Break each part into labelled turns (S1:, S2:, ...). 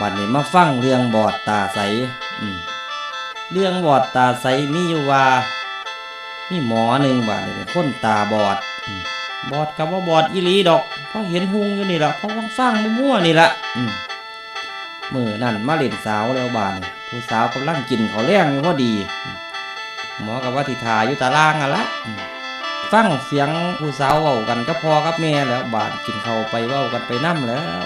S1: บัดนี้มาฟังเรื่องบอดตาใสเรื่องบอดตาใสมีอยู่ว่ามีหมอหนึ่งบาดนี้เป็นคนตาบอดอบอดกับว่าบอดอีลีดอกเพราะเห็นหุงอยู่นี่แหละเพราะว่าฟังมั่วๆนี่แหละอืมมือนั่นมาเล่นสาวแล้วบาดนี่ผู้สาวกำลังกินเขาวแรงอยู่พอดี หมอกับว่าทิทาอยู่ตารางอะละฟังเสียงผู้สาวเว้ากันกับพ่อกับแม่แล้วบาดกินเขาวไปเว้ากันไปน้ำแล้ว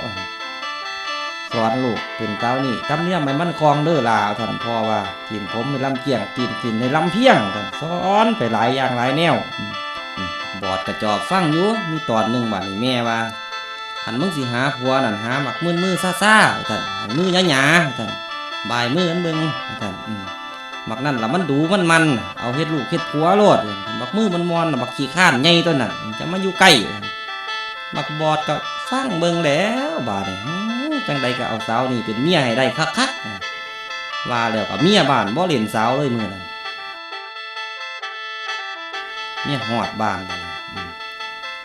S1: สอนลูกเป็นเต้านี่ทำเนียมไม่มั่นคองเด้อลาท่านพ่อว่ากินผมในลำเกียงกินกินในลำเพียงท่านสอนไปหลายอย่างหลายแนวบอดกระจอกฟังอยู่มีตอนหนึ่งบาดนี้แม่ว่าขันมึงสิหาผัวนั่นหาหมักมือมือซ่าซ่าท่านหันมือหยาหยาท่านบายมืออันเบิงท่านหมักนั่นละมันดูมันมัน เอาเฮ็ดลูกเฮ็ดผัวโลดบักมือมันมอนน่ะบักขี้ข้านใหญ่ตัวนั้นจะมาอยู่ใกล้บักบอดก็ฟังเบิงแล้วบาดนี้ จังใดก็เอาสาวนี่เป็นเมียให้ได้คักๆว่าแล้วก็เมียบ้านบ่เล่นสาวเลยมือนั้นเมียฮอดบ้าน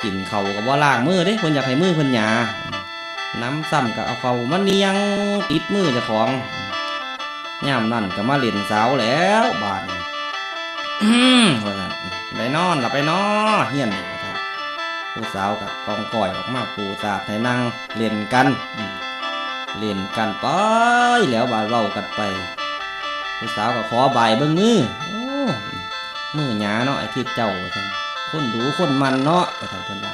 S1: กินเขาก็บ่ล้างมือเด้เพิ่นอยากให้มือเพิ่นหยาน้ำซ้ำก็เอาเขามาเนียงติดมือเจ้าของอืมยามนั่นก็มาเล่นสาวแล้วบ้านได้นอนหลับไปนอนเฮียนผู้สาวกับกองก่อยออกมาปูตาดให้นั่งเล่นกันอื เล่นกันไปแล้วบาดเว้ากันไปผู้สาวก็ขอบายเบิ่งมือโอ้มือหยาเนาะไอ้ที่เจ้าว่านคนดูคนมันเนาะว่าซั่นเพิ่นว่า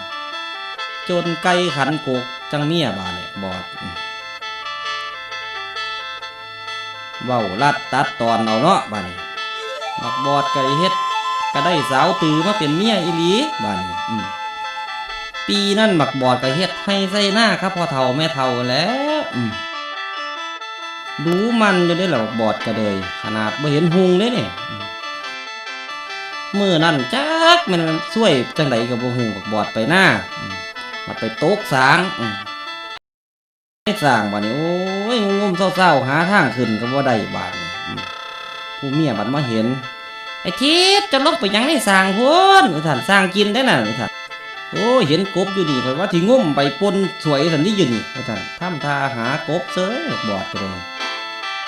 S1: จนไก่ขันโกกจังเมียบาดเนี่ยบอดเว้าลัดตัดตอนเอาเนาะบาดนี้บักบอดได้เฮ็ดก็ได้สาวตือมาเป็นเมียอีหลีบาดนี้อืม ปีนั่นบักบอดก็เฮ็ดให้ใส่หน้าครับพ่อเฒ่าแม่เฒ่าแล้วดูมันอยู่ได้อล่ะบักบอดก็เลยขนาดบ่เห็นหุงเด้เนี่ยมือนั่นจักมันช่วยจังไดก็บ่ฮู้บักบอดไปหน้ามันไปโต๊กสางอืมไอ้สางบัดนี้โอ้ยงมๆเศร้าๆหาทางขึ้นก็บ่ได้บาดผู้เมียบัดมาเห็นไอ้ทิศจะลบไปยังในสางพุ่นว่าท่านสร้างกินได้น่ะว่าท่าน โอ้เห็นกบอยู่นี่ข่อยว่าที่งมไปปนสวยสันนี่อยู่นี่ว่าท่านทำท่าหากบเสยบอดก็เลย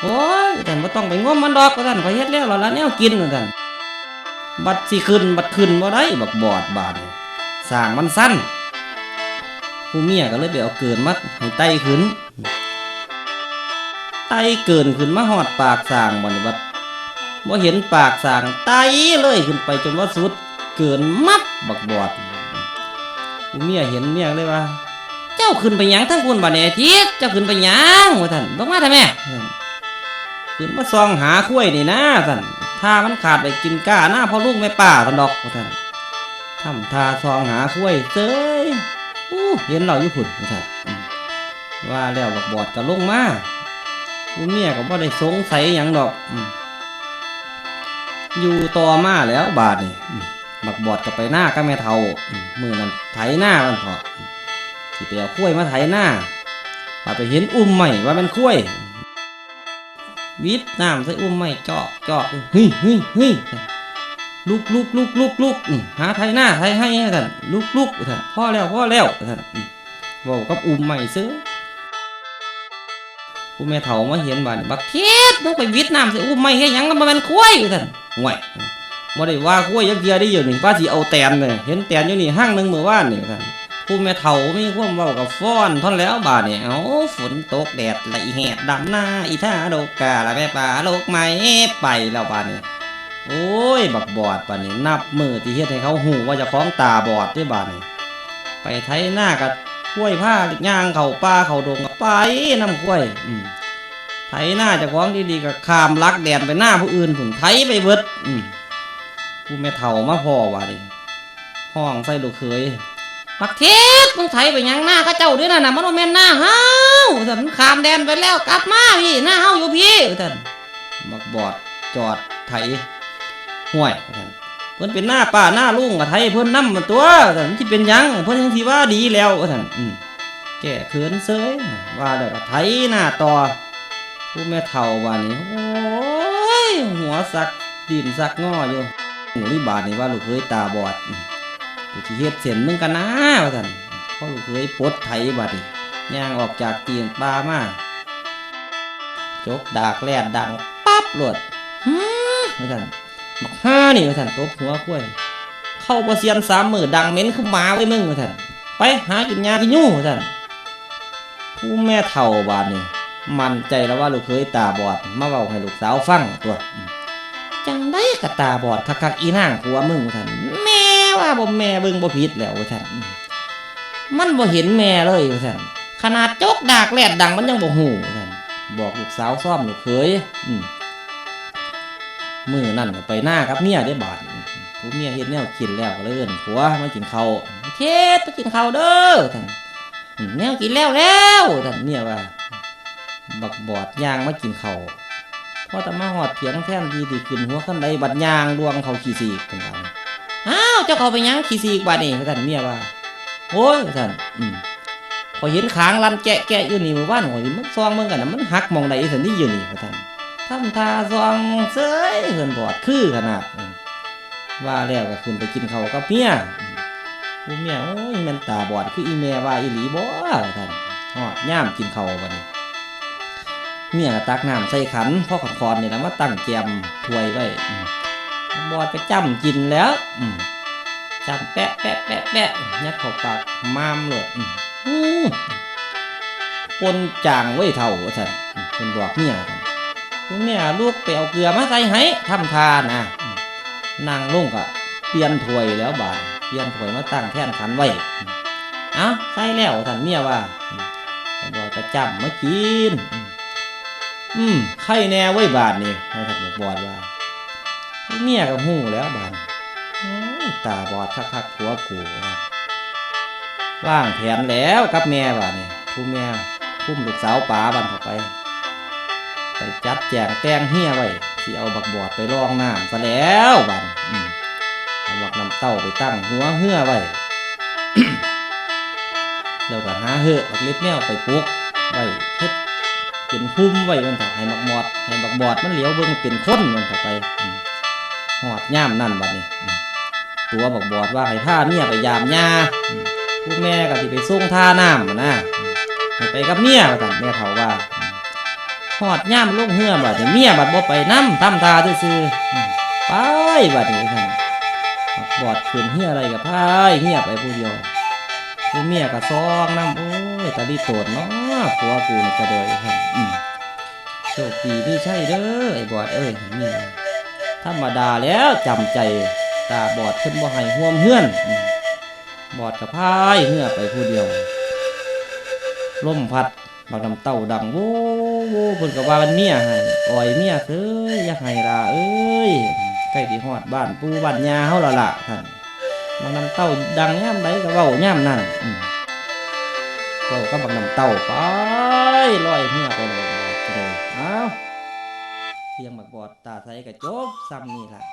S1: โอ้ยท่านว่าต้องไปงมมันดอกว่าท่านข่อยเฮ็ดแล้วแล้วละแนวกินว่าท่านบัดสิขึ้นบัดขึ้นบ่ได้บักบอดบาดสร้างมันสั้นผู้เมียก็เลยไปเอาเกินมาให้ไตขึ้น ไตเกินขึ้นมาหอดปากสางบ่นี่บัดบ่เห็นปากสางไตเลยขึ้นไปจนว่าสุดเกินมัดบักบอด ผู้เมียเห็นเมียเลยว่า เจ้าขึ้นไปหยังทั้งคุณบัดเนี่ยทิศเจ้าขึ้นไปหยังว่าท่านลงมาทำไมขึ้นมาซองหาคุ้ยนี่นะท่านถ้ามันขาดไปกินก้าหน้าพ่อลูกแม่ป่าท่านดอกว่าท่านทำทาซองหาคุ้ยเซยอู้เห็นเราอยู่พุ่นว่าท่านอืมว่าแล้วบักบอดก็ลงมาผู้เมียก็บ่ได้สงสัยหยังดอกอืมอยู่ต่อมาแล้วบาดนี่อืม บักบอดกับไปหน้าก็แม่เทาอืมมือนั้นไถหน้ามันพออืมที่ไปเอาข้วยมาไถหน้ามาไปเห็นอุ้มใหม่ว่ามันข้วยวิดน้ำใส่อุ้มใหม่เจาะเจาะเฮ้ยเฮ้ยเฮ้ยลุกลุกลุกลุกลุกอืมหาไถหน้าไถให้ท่านลุกลุกท่านพ่อแล้วพ่อแล้วท่านอืมเว่ากับอุ้มใหม่ซื้อผู้แม่เฒ่ามาเห็นบ้านบักเทียดมึงไปวิดน้ำใส่อุ้มใหม่ให้หยังก็มาเป็นข้วยท่านห่วย บ่ได้ว่าคุ้ยยักเกียได้อยู่นี่ป้าสิเอาแตนเลยเห็นแตนอยู่นี่ห้างหนึ่งเมื่อวานนี่ท่านผู้แม่เฒ่ามีความเว้ากับฟ้อนท่อนแล้วบาดนี่เอ้าฝนตกแดดไหลแหดดำหน้าอีท่าโดกกาละแม่ป่าโลกไม้ไปแล้วบาดนี่ยโอ้ยบักบอดบาดนี่ยนับมือที่เฮ็ดให้เขาหูว่าจะคล้องตาบอดด้วยบาดนี่ยไปไถหน้ากับกล้วยผ้าย่างเข้าป่าเข้าดงกับไปน้ำกล้วยอืมไถหน้าจะคล้องดีๆก็ข้ามลักแดนไปหน้าผู้อื่นผุนไถไปเบิดอืม กูแม่เฒ่ามาพ่อว่าดิห้องใส่ลูกเขยบักเทศมึงไถไปหยังหน้าเข้าเจ้าด้วยนะน่ะมันบ่แม่นหน้าเฮาท่านมันข้ามแดนไปแล้วกลับมาพี่หน้าเฮาอยู่พี่ท่านบักบอดจอดไถห่วยท่านเพิ่นเป็นหน้าป้าหน้าลุงกับไถเพิ่นนำมันตัวท่านที่เป็นหยังเพิ่นยังสิว่าดีแล้วท่านอืมแก้เขินเซยว่าแล้วก็ไถหน้าต่อผู้แม่เฒ่าว่านี่โอ้ยหัวสักดินสักงออยู่ หูนี่บาดนี่ว่าลูกเคยตาบอดอืมกูที่เฮ็ดเส้นมึงกันนะว่าท่านพ่อลูกเคยปดไถบาดย่างออกจากเตียงปลามาจกดากแลดดังปั๊บโลดฮึว่าซั่นบักห้านี่ว่าซั่นตบหัวกล้วย เข้าบ่เซียนสามมือดังเหม็นคือหมาไว้มึงว่าซั่นไปหากินยากินยู่ว่าซั่นผู้แม่เฒ่าบาดนี่มันใจแล้วว่าลูกเคยตาบอด มาเว้าให้ลูกสาวฟังตัว ได้กะตาบอดคักๆอีนางผัวมึงว่านแม่ว่าบ่แม่เบิ่งบ่ผิดแล้วว่านมันบ่เห็นแม่เลยว่านขนาดจกดากแลดดังมันยังบ่ฮู้ว่านบอกลูกสาวซ่อมลูกเคยอืมมื้อนั่นก็ไปหน้ากับเมียได้บาดผู้เมียเฮ็ดแนวกินแล้วก็เลยเอิ้นผัวมากินข้าวเทศไปกินข้าวเด้อท่านแนวกินแล้วแล้วท่านเมียว่าบักบอดย่างมากินข้าว พอแต่มาหอดเถียงแท่นทีที่ขึ้นหัวขั้นใดบัดยางลวงเขาขี้สีกกันกันอ้าวเจ้าเขาไปยังขี้สีกบาดนี่ท่านเมียว่าโอ้ยท่านอืมพอเห็นขางลันแกะแกะอยู่นี่มื่อวานข่อยมันซองเบิ่งกันนะมันหักมองใดสันนี่อยู่นี่ท่านทำท่าซองเซ้ยเหินบอดคือขนาดว่าแล้วก็ขึ้นไปกินเขากับเมียผู้เมียโอ้ยมันตาบอดคืออีแม่ว่าอีหลีบ่ท่านฮอดย่ามกินเขาวบัดนี้ เมียก็ตักน้ำใส่ขันพ่อขันคอนๆนี่ยนะมาตั้งแจมถ้วยไว้บอดไปจ้ำกินแล้วจ้ำแปะแปะแปะแปะยัดเข้าปากมามเลยอืมปนจางไว้เท่าว่าท่านเพิ่นบอกเมียท่านผู้เมียลูกไปเอาเกลือมาใส่ให้ทำทานนะนางลงก็เปลี่ยนถ้วยแล้วบาดเปลี่ยนถ้วยมาตั้งแท่นขันไว้เอ้าใส่แล้วท่านเมียว่าบอยก็จำมากิน อืมไข่แน่ไว้บาดนี่ให้ท่านบอกบอดว่าเมียก็หู้แล้วบาดโอ้ยตาบอดคักๆผัวกูนะว่างแผนแล้วกับแม่บาดนี่ผู้แม่พุ่มลูกสาวป๋าบันเข้าไปไปจัดแจงแตงเฮี้ยไว้ที่เอาบักบอดไปรองน้ำซะแล้วบันเอาบักน้ำเต้าไปตั้งหัวเหือไว้แล้วก็หาเหือบักเล็บแมวไปปลุกไว้เฮ็ด เป็นพุ่มไว้มันต่อให้บักบอดให้บักบอดมันเหลียวเบิ่งเป็นคนมันต่อไปหอดย่ามนั่นบัดนี้ตัวบักบอดว่าให้พาเมียไปยามยาผู้แม่ก็สิไปส่งท่าน้ำนะให้ไปกับเมียว่าซั่นแม่เขาว่าหอดย่ามลงเหือบัดนี้เมียบัดบ่ไปน้ำทำตาซื่อไปบัดนี้ท่านบักบอดขืนเฮียอะไรกับพายเฮียไปผู้เดียว ผู้เมียก็ซองน้ำโอ้ยตาดีโตดเนาะผัวกูนี่ก็เลยท่านอืมโชคดีที่ใช่เด้อไอ้บอดเอ้ยเมียธรรมดาแล้วจำใจตาบอดเพิ่นบ่ให้ห่วมเฮือน บอดกับพายเหือไปผู้เดียวลมพัดบักน้ำเต้าดังโว้โว้เพิ่นก็ว่ามันเมียให้อ่อยเมียเอ้ยอย่าให้ล่ะเอ้ยใกล้สิฮอดบ้านปูบ้านยาเฮาแล้วล่ะท่าน บักน้ำเต้าดังยามไดก็เว้ายามนั่นเว้ากับบักน้ำเต้าไปลอยเมียไปเลยเลยเอ้าเพียงบักบอดตาใสก็จบซ้ำนี่แหละ